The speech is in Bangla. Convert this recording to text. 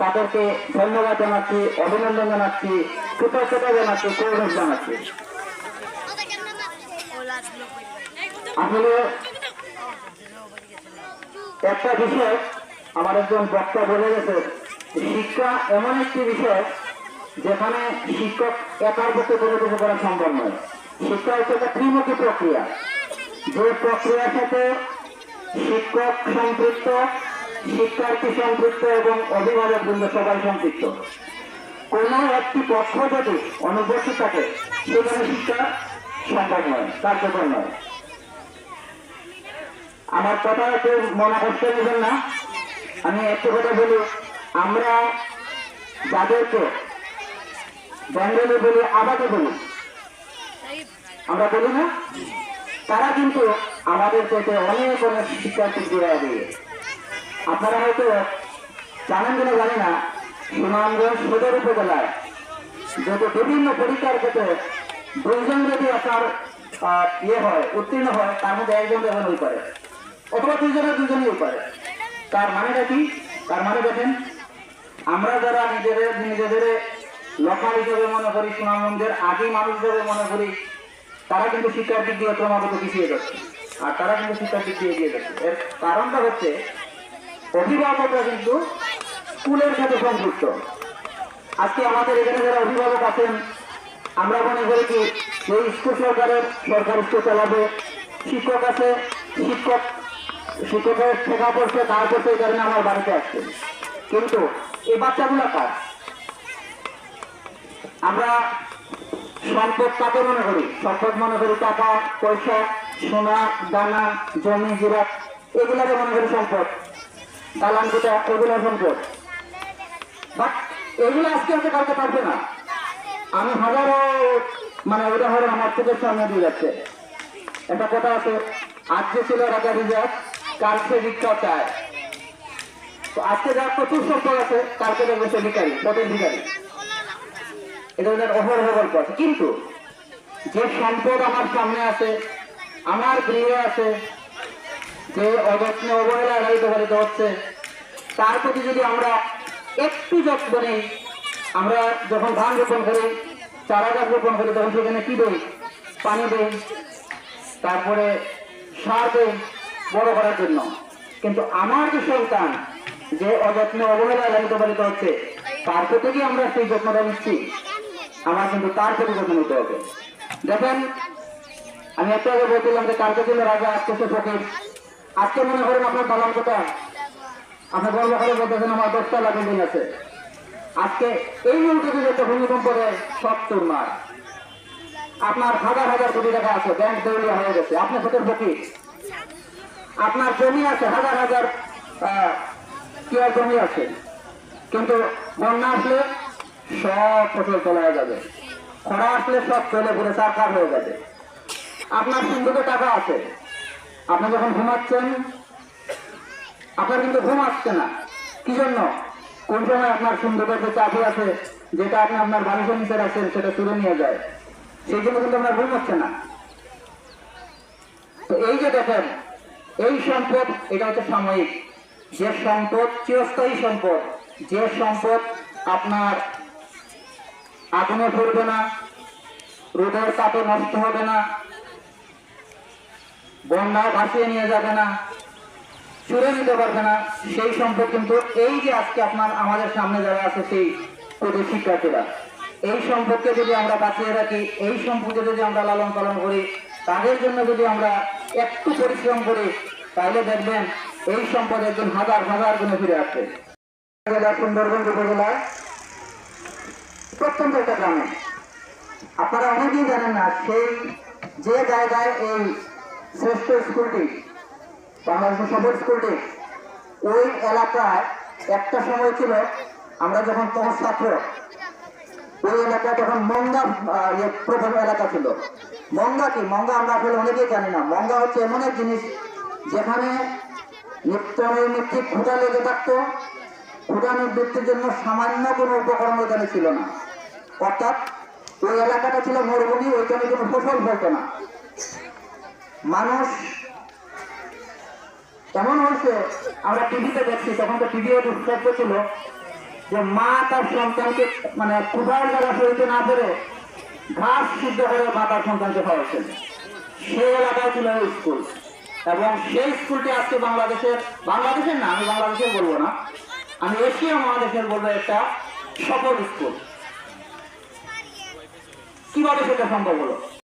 তাদেরকে ধন্যবাদ জানাচ্ছি, অভিনন্দন জানাচ্ছি, কৃতজ্ঞতা জানাচ্ছি, কৌরব জানাচ্ছি। আসলে একটা বিষয়, আমার একজন বক্তা বলে গেছে, শিক্ষা এমন একটি বিষয় যেখানে শিক্ষক একার পক্ষে কোনো কিছু করা সম্ভব নয়। শিক্ষা হচ্ছে একটা ত্রিমুখী প্রক্রিয়া। যে প্রক্রিয়ার সাথে শিক্ষক সম্পৃক্ত শিক্ষার্থী সম্পৃক্ত এবং অভিভাবক বৃন্দ সবাই সম্পৃক্ত কোনো একটি পক্ষ যদি অনুপস্থিত থাকে সেখানে শিক্ষা সম্ভব নয়, কার্যকর নয়। আমার কথা একটু মনে কষ্ট নেবেন না। আমি একটু কথা বলি, আমরা যাদেরকে বেঙ্গলি বলি আবাদে বলি, আমরা বলি না? তারা কিন্তু আমাদের থেকে অনেক অনেক শিক্ষার্থী দিয়ে আপনারা হয়তো জানেন কিনা জানি না, সুনামগঞ্জ সদর উপজেলায় যত বিভিন্ন পরীক্ষার ক্ষেত্রে দুইজন যদি আপনার ইয়ে হয়, উত্তীর্ণ হয়, তার মধ্যে একজন যখন ওই করে। অথবা দুইজনের দুজনই করে। তার মানেটা কি? তার মানে দেখেন, আমরা যারা নিজেদের নিজেদের লোকাল হিসেবে মনে করি, সুনামগঞ্জের আগে মানুষ হিসেবে মনে করি, তারা কিন্তু শিক্ষার দিক দিয়ে ক্রমাগত পিছিয়ে যাচ্ছে। আর তারা কিন্তু শিক্ষার দিক দিয়ে এগিয়ে যাচ্ছে। এর কারণটা হচ্ছে অভিভাবকরা কিন্তু স্কুলের সাথে সংযুক্ত আজকে আমাদের এখানে যারা অভিভাবক আছেন, আমরা মনে করি কি যে স্কুল সরকারের সরকার স্কুল চালাবে। শিক্ষক আছে, শিক্ষক, শিক্ষকের ঠেকা পড়ছে তারপর সেই কারণে আমার বাড়িতে আসছে। কিন্তু এই বাচ্চাগুলো কাজ আমরা সম্পদ কাকে মনে করি? সম্পদ মনে করি টাকা, পয়সা, সোনা, দানা, জমি জিরা এগুলাকে মনে করি সম্পদ। দালান কোটা বাট এগুলো আজকে আজকে কালকে পারবে না। আমি হাজারো মানে উদাহরণ আমার চোখের সামনে দিয়ে যাচ্ছে। একটা কথা আছে আজকে ছিল রাজা রিজার্ভ, কালকে ভিক্ষা চায়। তো আজকে যার প্রচুর সম্পদ আছে, কালকে দেখবে সে ভিকারি পথের ভিকারি এটা ওদের অহরহ গল্প আছে। কিন্তু যে সম্পদ আমার সামনে আছে, আমার গৃহে আছে যে অযত্ন অবহেলা এড়াইতে পারিত হচ্ছে। তার প্রতি যদি আমরা একটু যত্ন নেই, আমরা যখন ধান রোপণ করি, চারা গাছ রোপণ করি, তখন সেখানে কি দেই? পানি দেই, তারপরে সার দেই, বড় করার জন্য। কিন্তু আমার যে সন্তান, যে অযত্ন অবহেলা লালিত পালিত হচ্ছে, তার প্রতি কি আমরা সেই যত্নটা নিচ্ছি? আমার কিন্তু তার প্রতি যত্ন নিতে হবে। দেখেন, আমি একটা আগে বলছিলাম যে কালকে ছিল রাজা আজকে সে আজকে মনে করেন আপনার পালন কোথা আপনার গর্ব করে বলতেছেন আমার দশটা লাখ দিন আছে। আজকে এই মুহূর্তে যদি একটা ভূমিকম্প দেয় সব তোরমার আপনার হাজার হাজার কোটি টাকা আছে ব্যাংক দৌড়িয়া হয়ে গেছে। আপনার সাথে ফকির আপনার জমি আছে হাজার হাজার আহ, কি আর জমি আছে? কিন্তু বন্যা আসলে সব ফসল চলে যাবে। খরা আসলে সব চলে ঘুরে সারকার হয়ে যাবে। আপনার সিন্ধুকে টাকা আছে। আপনি যখন ঘুমাচ্ছেন, আপনার কিন্তু ঘুম আসছে না। কি জন্য? কোন সময় আপনার সিন্ধুকের যে চাবি আছে, যেটা আপনি আপনার বালিশের নিচে রাখছেন, সেটা তুলে নিয়ে যায়। সেই জন্য কিন্তু আপনার ঘুম হচ্ছে না। তো এই যে দেখেন, এই সম্পদ, এটা হচ্ছে সাময়িক। যে সম্পদ চিরস্থায়ী সম্পদ, যে সম্পদ আপনার আগুনে পড়বে না, রোদের তাপে নষ্ট হবে না বন্যায় ভাসিয়ে নিয়ে যাবে না চুরে নিতে পারবে না। সেই সম্পদ কিন্তু এই যে আজকে আপনার, আমাদের সামনে যারা আছে সেই কোটি শিক্ষার্থীরা, এই সম্পদকে যদি আমরা বাঁচিয়ে রাখি, এই সম্পদকে যদি আমরা লালন পালন করি, তাদের জন্য যদি আমরা একটু পরিশ্রম করি, তাহলে দেখবেন এই সম্পদ একজন হাজার হাজার গুণে ফিরে আসবে। সুন্দরবন উপজেলায় প্রত্যন্ত একটা গ্রামে, আপনারা অনেকেই জানেন না, সেই যে জায়গায় এই শ্রেষ্ঠ স্কুলটি বাংলাদেশের সফল স্কুলটি, ওই এলাকায় একটা সময় ছিল, আমরা যখন তখন ছাত্র, ওই এলাকায় তখন মঙ্গা ইয়ে এলাকা ছিল। মঙ্গা কি? মঙ্গা আমরা আসলে অনেকেই জানি না। মঙ্গা হচ্ছে এমন এক জিনিস, যেখানে নিত্য নৈমিত্তিক ক্ষুদা লেগে থাকতো ক্ষুদা নিবৃত্তির জন্য সামান্য কোনো উপকরণ ওইখানে ছিল না। অর্থাৎ ওই এলাকাটা ছিল মরুভূমি, ওইখানে কোনো ফসল ফলত না। মানুষ এমন হয়েছে? আমরা টিভিতে দেখছি, তখন তো টিভিও দুষ্প্রাপ্য ছিল যে মা তার সন্তানকে মানে ক্ষুধার দ্বারা সইতে না পেরে ঘাস সিদ্ধ করে মা তার সন্তানকে খাওয়াচ্ছেন। সেই এলাকায় ছিল স্কুল। এবং সেই স্কুলটি আজকে বাংলাদেশের বাংলাদেশের না, আমি বাংলাদেশের বলব না। আমি এশিয়া মহাদেশের বলব একটা সফল স্কুল। কীভাবে সেটা সম্ভব হলো?